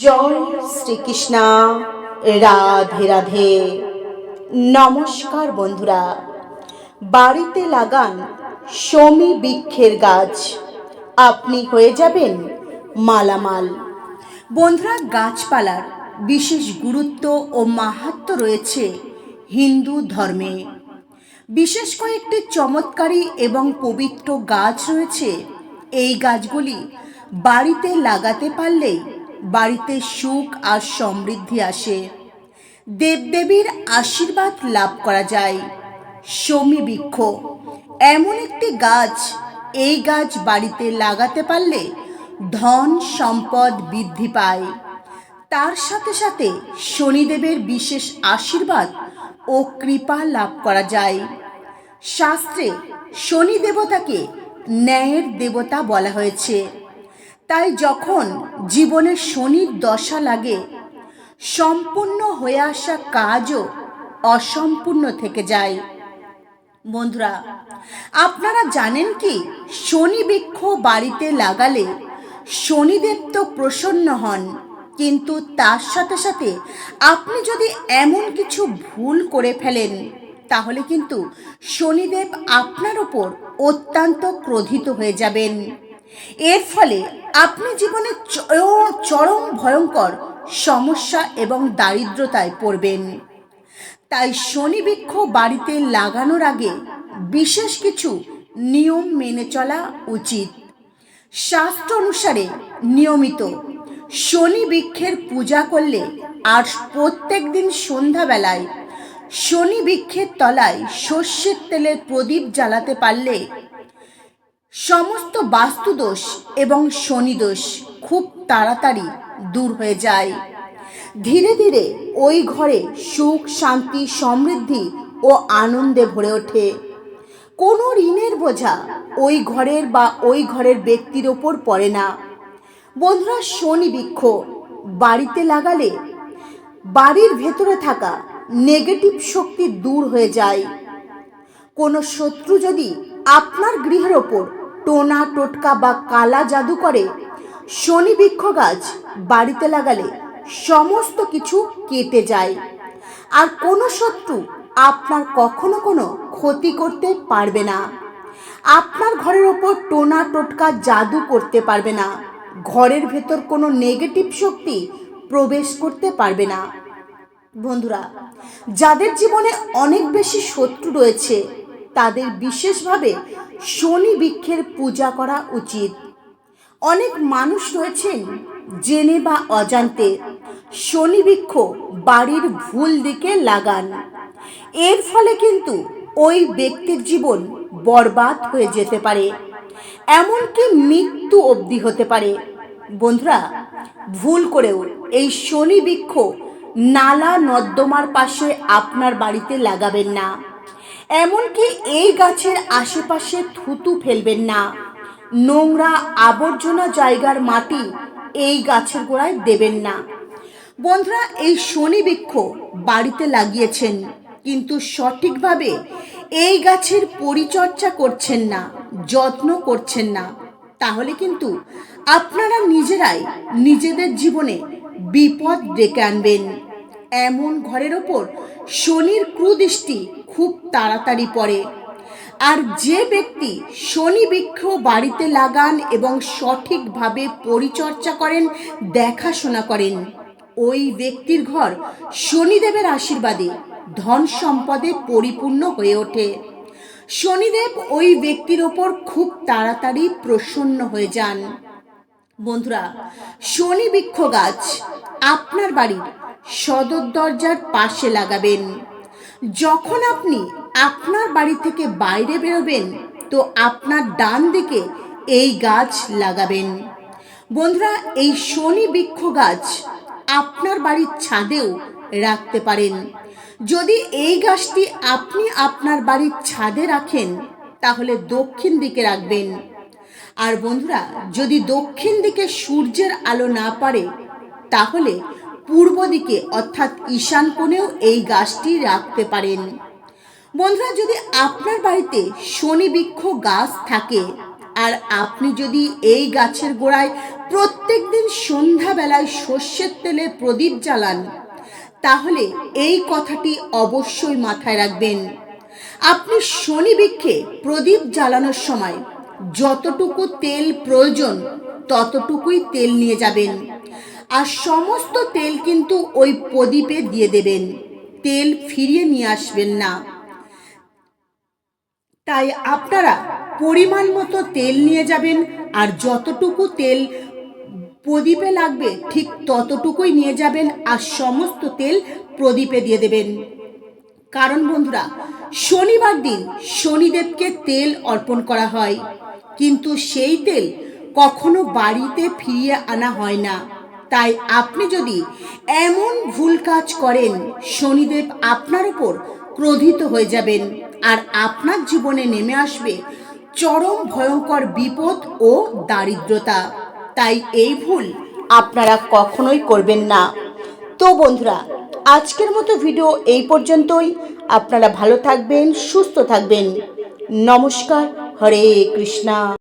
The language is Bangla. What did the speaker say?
জয় শ্রীকৃষ্ণ। রাধে রাধে। নমস্কার বন্ধুরা। বাড়িতে লাগান সমী বৃক্ষের গাছ। আপনি হয়ে যাবেন মালামাল। বন্ধুরা, গাছপালার বিশেষ গুরুত্ব ও মাহাত্ম রয়েছে হিন্দু ধর্মে। বিশেষ কয়েকটি চমৎকারী এবং পবিত্র গাছ রয়েছে। এই গাছগুলি বাড়িতে লাগাতে পারলেই বাড়িতে সুখ আর সমৃদ্ধি আসে। দেবদেবীর আশীর্বাদ লাভ করা যায়। সমী বৃক্ষ, এমন একটি গাছ, এই গাছ বাড়িতে লাগাতে পারলে ধন সম্পদ বৃদ্ধি পায়। তার সাথে সাথে শনিদেবের বিশেষ আশীর্বাদ ও কৃপা লাভ করা যায়। শাস্ত্রে শনি দেবতাকে ন্যায়ের দেবতা বলা হয়েছে। তাই যখন জীবনে শনির দশা লাগে, সম্পূর্ণ হয়ে আসা কাজও অসম্পূর্ণ থেকে যায়। বন্ধুরা, আপনারা জানেন কি, শনি বৃক্ষ বাড়িতে লাগালে শনিদেব তো প্রসন্ন হন, কিন্তু তার সাথে সাথে আপনি যদি এমন কিছু ভুল করে ফেলেন, তাহলে কিন্তু শনিদেব আপনার ওপর অত্যন্ত ক্রোধিত হয়ে যাবেন। এর ফলে আপনি জীবনে চরম ভয়ঙ্কর সমস্যা এবং দারিদ্রতায় পড়বেন। তাই শনি বৃক্ষ বাড়িতে লাগানোর আগে বিশেষ কিছু নিয়ম মেনে চলা উচিত। শাস্ত্র অনুসারে নিয়মিত শনি বৃক্ষের পূজা করলে আর প্রত্যেক দিন সন্ধ্যাবেলায় শনি বৃক্ষের তলায় সর্ষের তেলের প্রদীপ জ্বালাতে পারলে সমস্ত বাস্তুদোষ এবং শনিদোষ খুব তাড়াতাড়ি দূর হয়ে যায়। ধীরে ধীরে ওই ঘরে সুখ, শান্তি, সমৃদ্ধি ও আনন্দে ভরে ওঠে। কোনো ঋণের বোঝা ওই ঘরের বা ওই ঘরের ব্যক্তির ওপর পড়ে না। বন্ধুরা, শনি বৃক্ষ বাড়িতে লাগালে বাড়ির ভেতরে থাকা নেগেটিভ শক্তি দূর হয়ে যায়। কোনো শত্রু যদি আপনার গৃহের ওপর টোনা, টোটকা বা কালা জাদু করে শনি বৃক্ষ গাছ বাড়িতে লাগালে সমস্ত কিছু কেটে যায়। আর কোনো শত্রু আপনার কখনো কোনো ক্ষতি করতে পারবে না। আপনার ঘরের ওপর টোনা, টোটকা জাদু করতে পারবে না। ঘরের ভেতর কোনো নেগেটিভ শক্তি প্রবেশ করতে পারবে না। বন্ধুরা, যাদের জীবনে অনেক বেশি শত্রু রয়েছে তাদের বিশেষভাবে শনি বৃক্ষের পূজা করা উচিত। অনেক মানুষ রয়েছেন জেনে বা অজান্তে শনি বৃক্ষ বাড়ির ভুল দিকে লাগান। এর ফলে কিন্তু ওই ব্যক্তির জীবন বরবাদ হয়ে যেতে পারে, এমনকি মৃত্যু অবধি হতে পারে। বন্ধুরা, ভুল করেও এই শনি বৃক্ষ নালা নর্দমার পাশে আপনার বাড়িতে লাগাবেন না। এমনকি এই গাছের আশেপাশে থুতু ফেলবেন না। নোংরা আবর্জনা জায়গার মাটি এই গাছের গোড়ায় দেবেন না। বন্ধুরা, এই শনি বৃক্ষ বাড়িতে লাগিয়েছেন, কিন্তু সঠিকভাবে এই গাছের পরিচর্যা করছেন না, যত্ন করছেন না। তাহলে কিন্তু আপনারা নিজেরাই নিজেদের জীবনে বিপদ ডেকে আনবেন। এমন ঘরের ওপর শনির কুদৃষ্টি খুব তাড়াতাড়ি পড়ে। আর যে ব্যক্তি শনি বৃক্ষ বাড়িতে লাগান এবং সঠিকভাবে পরিচর্যা করেন, দেখাশোনা করেন, ওই ব্যক্তির ঘর শনিদেবের আশীর্বাদে ধন সম্পদে পরিপূর্ণ হয়ে ওঠে। শনিদেব ওই ব্যক্তির ওপর খুব তাড়াতাড়ি প্রসন্ন হয়ে যান। বন্ধুরা, শনি বৃক্ষ গাছ আপনার বাড়ির সদর দরজার পাশে লাগাবেন। যখন আপনি আপনার বাড়ি থেকে বাইরে বেরোবেন, তো আপনার ডান দিকে এই গাছ লাগাবেন। বন্ধুরা, এই শনি বৃক্ষ গাছ আপনার বাড়ির ছাদেও রাখতে পারেন। যদি এই গাছটি আপনি আপনার বাড়ির ছাদে রাখেন, তাহলে দক্ষিণ দিকে রাখবেন। আর বন্ধুরা, যদি দক্ষিণ দিকে সূর্যের আলো না পারে তাহলে পূর্ব দিকে অর্থাৎ ঈশান কোণেও এই গাছটি রাখতে পারেন। বন্ধুরা, যদি আপনার বাড়িতে শনি বৃক্ষ গাছ থাকে আর আপনি যদি এই গাছের গোড়ায় প্রত্যেক দিন সন্ধ্যাবেলায় সর্ষের তেলে প্রদীপ জ্বালান, তাহলে এই কথাটি অবশ্যই মাথায় রাখবেন। আপনি শনি বৃক্ষে প্রদীপ জ্বালানোর সময় যতটুকু তেল প্রয়োজন ততটুকুই তেল নিয়ে যাবেন। আর সমস্ত তেল কিন্তু ওই প্রদীপে দিয়ে দেবেন। তেল ফিরিয়ে নিয়ে আসবেন না। তাই আপনারা পরিমাণ মতো তেল নিয়ে যাবেন আর যতটুকু তেল প্রদীপে লাগবে ঠিক ততটুকুই নিয়ে যাবেন আর সমস্ত তেল প্রদীপে দিয়ে দেবেন। কারণ বন্ধুরা, শনিবার দিন শনিদেবকে তেল অর্পণ করা হয়। কিন্তু সেই তেল কখনো বাড়িতে ফিরিয়ে আনা হয় না। তাই আপনি যদি এমন ভুল কাজ করেন, শনিদেব আপনার উপর ক্রোধিত হয়ে যাবেন আর আপনার জীবনে নেমে আসবে চরম ভয়ঙ্কর বিপদ ও দারিদ্রতা। তাই এই ভুল আপনারা কখনোই করবেন না। তো বন্ধুরা, আজকের মতো ভিডিও এই পর্যন্তই। আপনারা ভালো থাকবেন, সুস্থ থাকবেন। নমস্কার, হরে কৃষ্ণা।